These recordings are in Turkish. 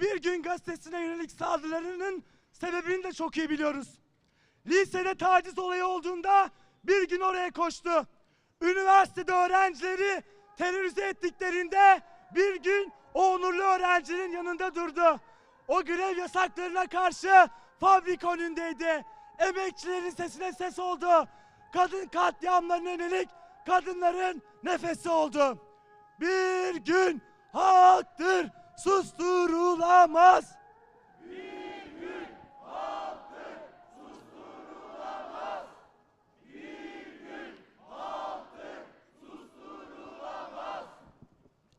Bir gün gazetesine yönelik saldırılarının sebebini de çok iyi biliyoruz. Lisede taciz olayı olduğunda bir gün oraya koştu. Üniversitede öğrencileri terörize ettiklerinde bir gün o onurlu öğrencinin yanında durdu. O grev yasaklarına karşı fabrika önündeydi. Emekçilerin sesine ses oldu. Kadın katliamlarına yönelik kadınların nefesi oldu. Bir gün haktır susturulamaz.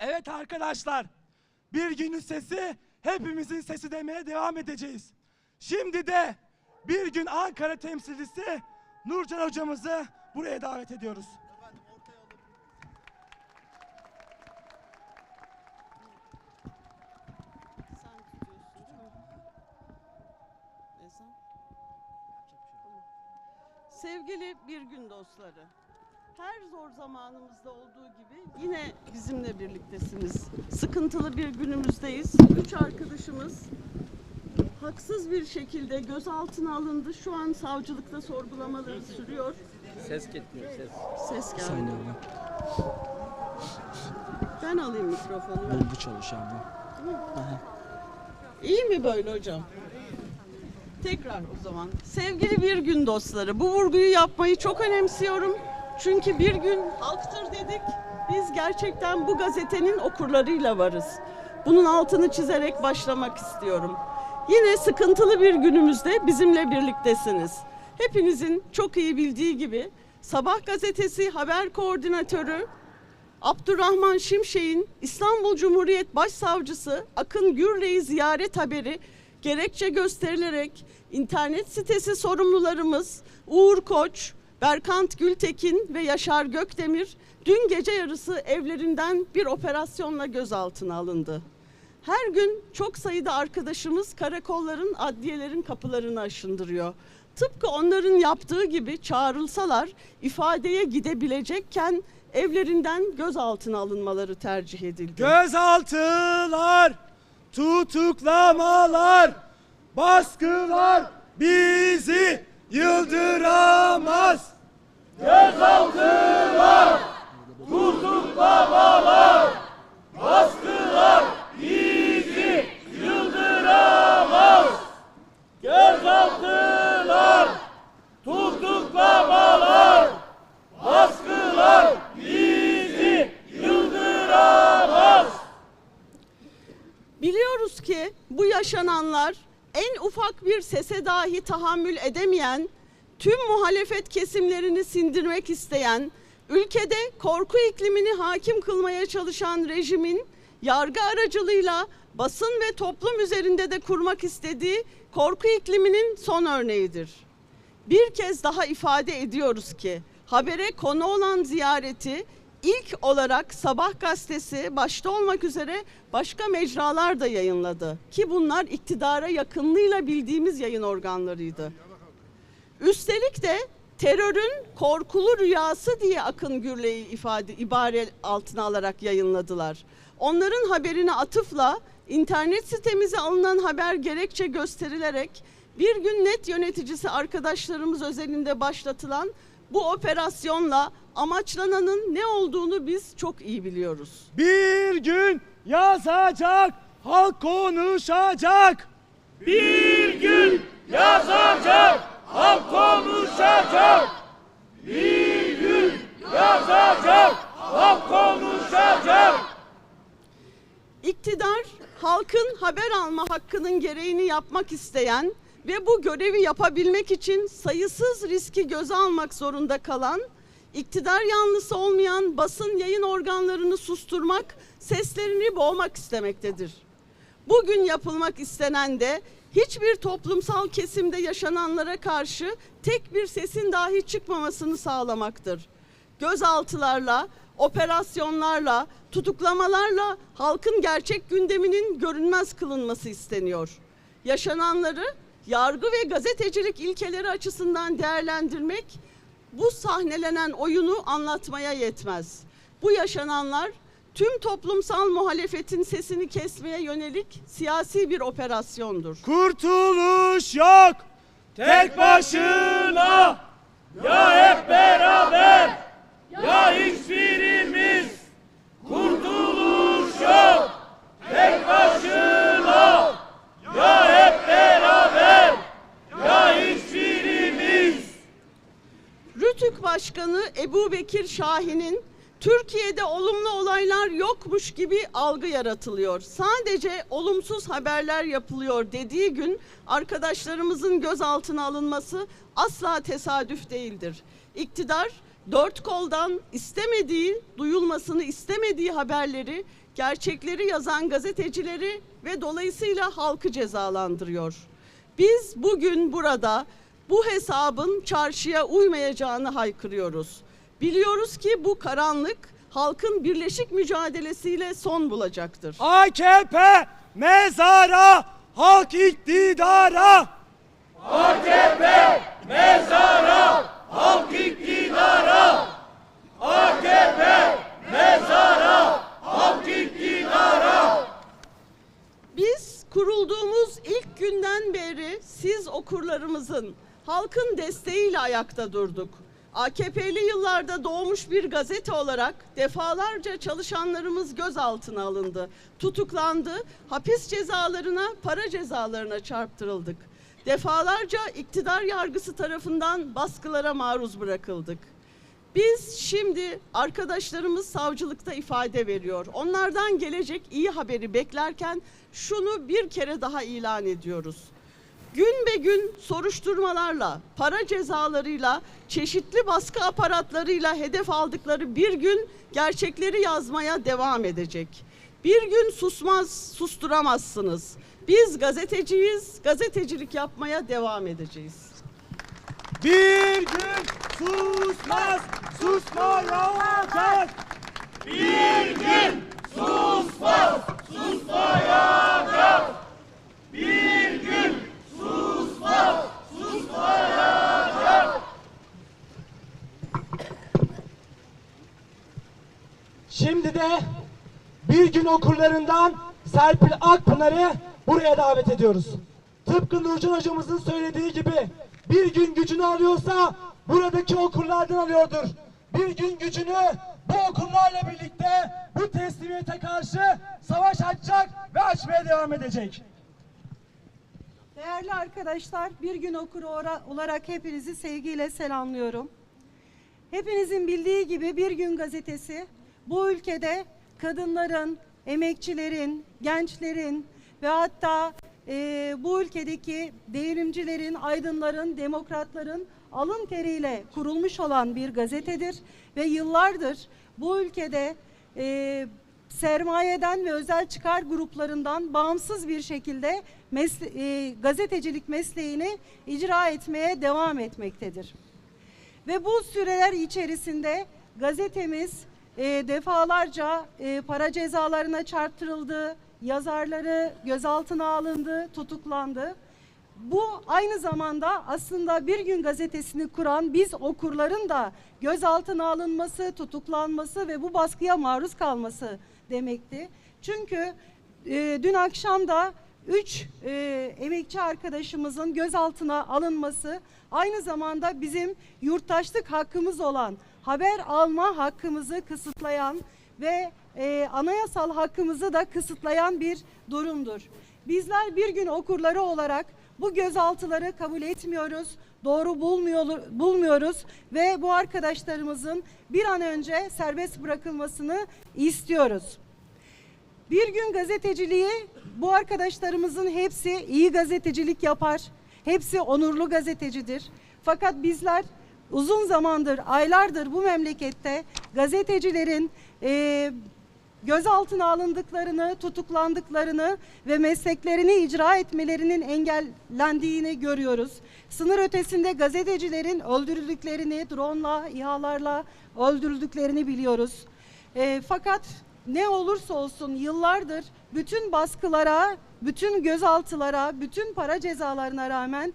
Evet arkadaşlar, bir günün sesi hepimizin sesi demeye devam edeceğiz. Şimdi de bir gün Ankara temsilcisi Nurcan hocamızı buraya davet ediyoruz. Sevgili bir gün dostları, her zor zamanımızda olduğu gibi yine bizimle birliktesiniz. Sıkıntılı bir günümüzdeyiz. Üç arkadaşımız haksız bir şekilde gözaltına alındı. Şu an savcılıkta sorgulamaları sürüyor. Ses gitmiyor ses. Ses geldi. Abla. Ben alayım mikrofonu. Oldu çalış abla. İyi mi böyle hocam? Tekrar o zaman. Sevgili bir gün dostları, bu vurguyu yapmayı çok önemsiyorum. Çünkü bir gün halktır dedik. Biz gerçekten bu gazetenin okurlarıyla varız. Bunun altını çizerek başlamak istiyorum. Yine sıkıntılı bir günümüzde bizimle birliktesiniz. Hepinizin çok iyi bildiği gibi Sabah gazetesi haber koordinatörü Abdurrahman Şimşek'in İstanbul Cumhuriyet Başsavcısı Akın Gürley'i ziyaret haberi gerekçe gösterilerek internet sitesi sorumlularımız Uğur Koç, Berkant Gültekin ve Yaşar Gökdemir dün gece yarısı evlerinden bir operasyonla gözaltına alındı. Her gün çok sayıda arkadaşımız karakolların, adliyelerin kapılarını aşındırıyor. Tıpkı onların yaptığı gibi çağrılsalar ifadeye gidebilecekken evlerinden gözaltına alınmaları tercih edildi. Gözaltılar, tutuklamalar, baskılar bizi yıldıramaz. Gözaltılar, tutuklamalar, baskılar bizi yıldıramaz. Gözaltılar, tutuklamalar, baskılar bizi yıldıramaz. Biliyoruz ki bu yaşananlar en ufak bir sese dahi tahammül edemeyen, tüm muhalefet kesimlerini sindirmek isteyen, ülkede korku iklimini hakim kılmaya çalışan rejimin yargı aracılığıyla basın ve toplum üzerinde de kurmak istediği korku ikliminin son örneğidir. Bir kez daha ifade ediyoruz ki habere konu olan ziyareti ilk olarak Sabah gazetesi başta olmak üzere başka mecralar da yayınladı ki bunlar iktidara yakınlığıyla bildiğimiz yayın organlarıydı. Üstelik de terörün korkulu rüyası diye Akın Gürley'i ifade ibare altına alarak yayınladılar. Onların haberine atıfla internet sitemize alınan haber gerekçe gösterilerek bir gün net yöneticisi arkadaşlarımız özelinde başlatılan bu operasyonla amaçlananın ne olduğunu biz çok iyi biliyoruz. Bir gün yazacak, halk konuşacak. Bir gün yazacak, halk konuşacak. Bir gün yazacak, halk konuşacak. İktidar halkın haber alma hakkının gereğini yapmak isteyen ve bu görevi yapabilmek için sayısız riski göze almak zorunda kalan, iktidar yanlısı olmayan basın yayın organlarını susturmak, seslerini boğmak istemektedir. Bugün yapılmak istenen de hiçbir toplumsal kesimde yaşananlara karşı tek bir sesin dahi çıkmamasını sağlamaktır. Gözaltılarla, operasyonlarla, tutuklamalarla halkın gerçek gündeminin görünmez kılınması isteniyor. Yaşananları yargı ve gazetecilik ilkeleri açısından değerlendirmek bu sahnelenen oyunu anlatmaya yetmez. Bu yaşananlar tüm toplumsal muhalefetin sesini kesmeye yönelik siyasi bir operasyondur. Kurtuluş yok. Tek başına. Ya hep beraber. Ya hiçbirimiz. Kurtuluş yok. Tek başına. Ya hep beraber. Ya hiçbirimiz. Rütük Başkanı Ebu Bekir Şahin'in Türkiye'de olumlu olaylar yokmuş gibi algı yaratılıyor. Sadece olumsuz haberler yapılıyor dediği gün arkadaşlarımızın gözaltına alınması asla tesadüf değildir. İktidar dört koldan istemediği, duyulmasını istemediği haberleri, gerçekleri yazan gazetecileri ve dolayısıyla halkı cezalandırıyor. Biz bugün burada bu hesabın çarşıya uymayacağını haykırıyoruz. Biliyoruz ki bu karanlık halkın birleşik mücadelesiyle son bulacaktır. AKP mezara, halk iktidara. AKP mezara, halk iktidara. AKP mezara, halk iktidara. Biz kurulduğumuz ilk günden beri siz okurlarımızın, halkın desteğiyle ayakta durduk. AKP'li yıllarda doğmuş bir gazete olarak defalarca çalışanlarımız gözaltına alındı, tutuklandı, hapis cezalarına, para cezalarına çarptırıldık. Defalarca iktidar yargısı tarafından baskılara maruz bırakıldık. Biz şimdi arkadaşlarımız savcılıkta ifade veriyor. Onlardan gelecek iyi haberi beklerken şunu bir kere daha ilan ediyoruz. Gün be gün soruşturmalarla, para cezalarıyla, çeşitli baskı aparatlarıyla hedef aldıkları bir gün gerçekleri yazmaya devam edecek. Bir gün susmaz, susturamazsınız. Biz gazeteciyiz, gazetecilik yapmaya devam edeceğiz. Bir gün susmaz, susmayacak. Bir gün susmaz, susmayacak. Bir gün susmaz, susmayacak. Şimdi de bir gün okurlarından Serpil Akpınar'ı buraya davet ediyoruz. Tıpkı Nurcan hocamızın söylediği gibi bir gün gücünü alıyorsa buradaki okurlardan alıyordur. Bir gün gücünü bu okurlarla birlikte bu teslimiyete karşı savaş açacak ve açmaya devam edecek. Değerli arkadaşlar, bir gün okuru ora- olarak hepinizi sevgiyle selamlıyorum. Hepinizin bildiği gibi Bir Gün Gazetesi bu ülkede kadınların, emekçilerin, gençlerin ve hatta eee, bu ülkedeki devrimcilerin, aydınların, demokratların alın teriyle kurulmuş olan bir gazetedir ve yıllardır bu ülkede eee sermayeden ve özel çıkar gruplarından bağımsız bir şekilde mesle- e, gazetecilik mesleğini icra etmeye devam etmektedir. Ve bu süreler içerisinde gazetemiz e, defalarca e, para cezalarına çarptırıldı, yazarları gözaltına alındı, tutuklandı. Bu aynı zamanda aslında Bir Gün Gazetesi'ni kuran biz okurların da gözaltına alınması, tutuklanması ve bu baskıya maruz kalması demekti. Çünkü e, dün akşam da 3 emekçi arkadaşımızın gözaltına alınması aynı zamanda bizim yurttaşlık hakkımız olan haber alma hakkımızı kısıtlayan ve e, anayasal hakkımızı da kısıtlayan bir durumdur. Bizler bir gün okurları olarak bu gözaltıları kabul etmiyoruz, doğru bulmuyor, bulmuyoruz ve bu arkadaşlarımızın bir an önce serbest bırakılmasını istiyoruz. Bir gün gazeteciliği bu arkadaşlarımızın hepsi iyi gazetecilik yapar. Hepsi onurlu gazetecidir. Fakat bizler uzun zamandır, aylardır bu memlekette gazetecilerin eee gözaltına alındıklarını, tutuklandıklarını ve mesleklerini icra etmelerinin engellendiğini görüyoruz. Sınır ötesinde gazetecilerin öldürüldüklerini, drone'la, İHA'larla öldürüldüklerini biliyoruz. E, fakat ne olursa olsun yıllardır bütün baskılara, bütün gözaltılara, bütün para cezalarına rağmen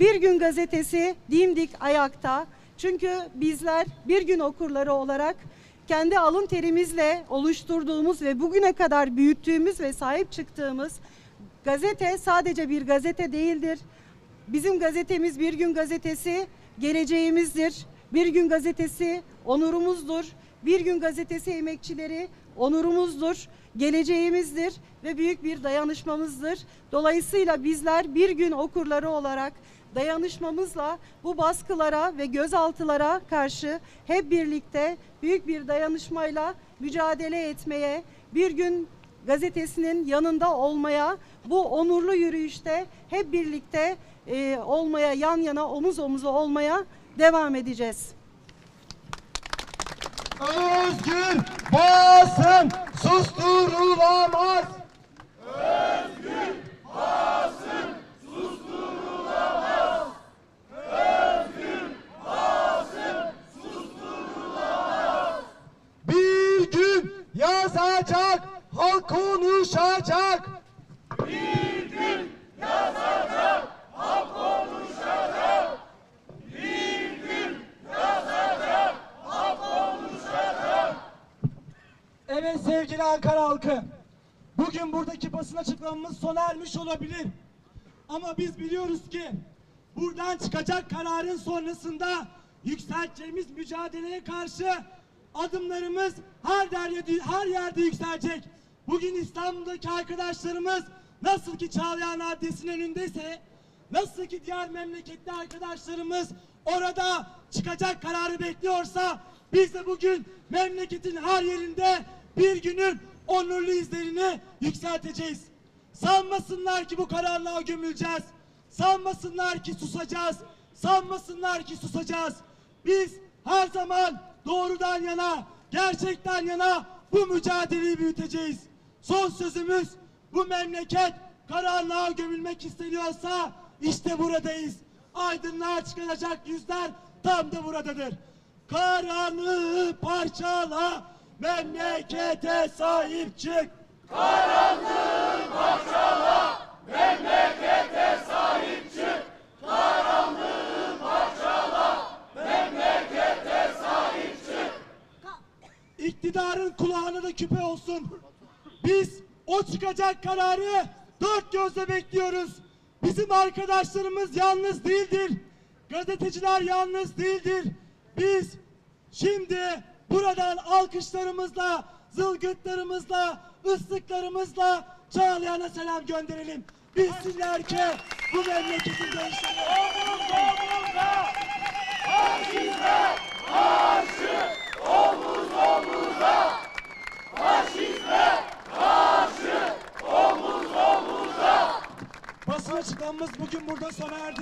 bir gün gazetesi dimdik ayakta. Çünkü bizler bir gün okurları olarak kendi alın terimizle oluşturduğumuz ve bugüne kadar büyüttüğümüz ve sahip çıktığımız gazete sadece bir gazete değildir. Bizim gazetemiz Bir Gün Gazetesi geleceğimizdir. Bir Gün Gazetesi onurumuzdur. Bir Gün Gazetesi emekçileri onurumuzdur, geleceğimizdir ve büyük bir dayanışmamızdır. Dolayısıyla bizler bir gün okurları olarak dayanışmamızla bu baskılara ve gözaltılara karşı hep birlikte büyük bir dayanışmayla mücadele etmeye, bir gün gazetesinin yanında olmaya, bu onurlu yürüyüşte hep birlikte e, olmaya, yan yana, omuz omuza olmaya devam edeceğiz. Özgür basın susturulamaz. Halk konuşacak. Evet sevgili Ankara halkı. Bugün buradaki basın açıklamamız sona ermiş olabilir. Ama biz biliyoruz ki buradan çıkacak kararın sonrasında yükselteceğimiz mücadeleye karşı adımlarımız her yerde, her yerde yükselecek. Bugün İstanbul'daki arkadaşlarımız nasıl ki Çağlayan Adliyesi'nin önündeyse Nasıl ki diğer memleketli arkadaşlarımız orada çıkacak kararı bekliyorsa biz de bugün memleketin her yerinde bir günün onurlu izlerini yükselteceğiz. Sanmasınlar ki bu karanlığa gömüleceğiz. Sanmasınlar ki susacağız. Sanmasınlar ki susacağız. Biz her zaman doğrudan yana, gerçekten yana bu mücadeleyi büyüteceğiz. Son sözümüz bu memleket karanlığa gömülmek isteniyorsa işte buradayız. Aydınlığa çıkaracak yüzler tam da buradadır. Karanlığı parçala, memlekete sahip çık. iktidarın kulağına da küpe olsun. Biz o çıkacak kararı dört gözle bekliyoruz. Bizim arkadaşlarımız yalnız değildir. Gazeteciler yalnız değildir. Biz şimdi buradan alkışlarımızla, zılgıtlarımızla, ıslıklarımızla Çağlayan'a selam gönderelim. Bilsinler ki bu memleketin gençleri Basın açıklamamız bugün burada sona erdi.